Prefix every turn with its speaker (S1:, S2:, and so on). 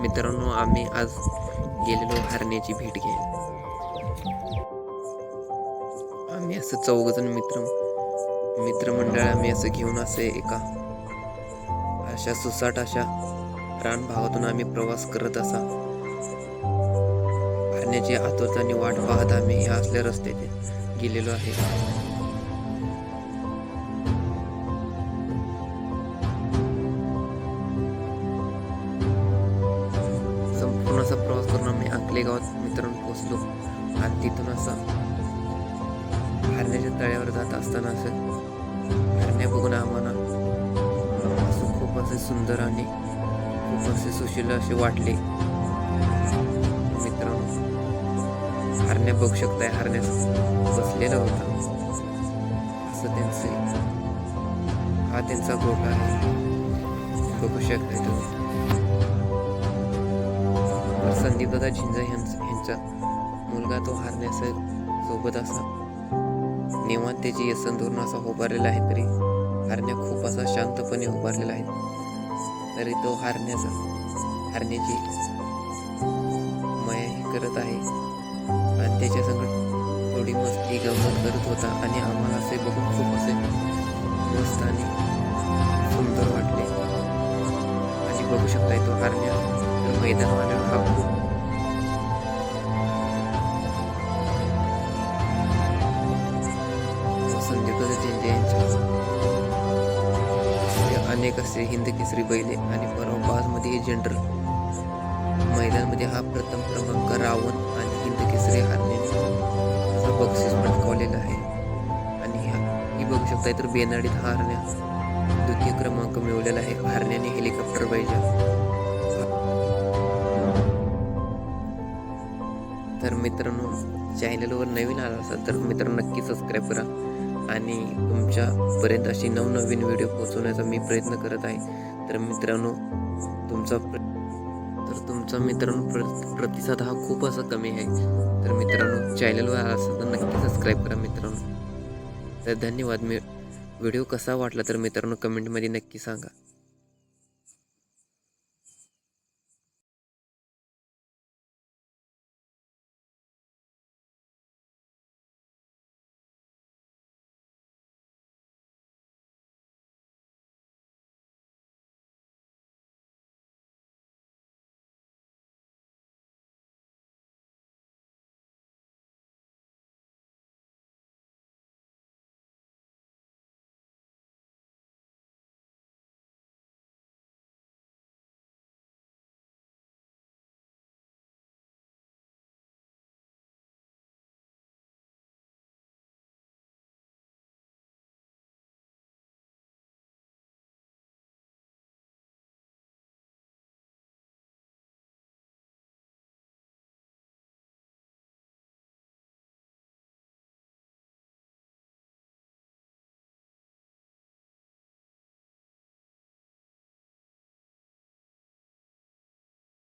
S1: मित्रांनो आम्ही आज गेलेलो हरण्याची भेट घ्यायला. आम्ही असं चौघजण मित्र मित्रमंडळ आम्ही असं घेऊन असे एका अशा सुसाट अशा रान भागातून आम्ही प्रवास करत असा. हरण्याची आतुरताने वाट पाहत आम्ही ह्या असल्या रस्त्याने गेलेलो आहे. करून गावात मित्रांनो पोहोचलो आणि तिथून असा हरण्याच्या तळ्यावर जात असताना असं हरण्या बघून आम्हाला असं खूप असे सुंदर आणि खूप असे सुशील असे वाटले. मित्रांनो हरण्या बघू शकताय हरण्या बसलेलं होता. असं त्यांचे हा त्यांचा गोठा आहे. बघू शकताय तुम्ही. संदीपदादा झिंजा यांचा मुलगा तो हरण्याचा सोबत असा. निवांत त्याची यसन धोरण असा उभारलेला आहे तरी हरण्या खूप असा शांतपणे उभारलेला आहे. तरी तो हारण्याचा हरण्याची मायाही करत आहे. आणि त्याच्या संगत थोडी मस्ती गमत करत होता आणि आम्हाला असे बघून खूप असे मस्त आणि सुंदर वाटले. आणि बघू शकताय तो हरण्या तर मैदानवाला हा खूप अनेक असे हिंद केसरी बैले आणि परवा हे जनरल महिलांमध्ये हा प्रथम क्रमांक रावण आणि हिंद केसरी हरण्याने असा बक्षीस पटकावलेला आहे. आणि ह्या ही बघू शकता तर बेनाडीत हारण्या. द्वितीय क्रमांक मिळवलेला आहे. हारण्याने हेलिकॉप्टर पाहिजे. तर मित्रांनो चॅनलवर नवीन आला असाल तर मित्रांनो नक्की सबस्क्राईब करा. आणि तुमच्यापर्यंत अशी नवनवीन व्हिडिओ पोहोचवण्याचा मी प्रयत्न करत आहे. तर मित्रांनो तुमचा प्र तर तुमचा मित्रांनो प्र प्रतिसाद हा खूप असा कमी आहे. तर मित्रांनो चॅनलवर असं तर नक्की सबस्क्राईब करा मित्रांनो. तर धन्यवाद. मी व्हिडिओ कसा वाटला तर मित्रांनो कमेंटमध्ये नक्की सांगा.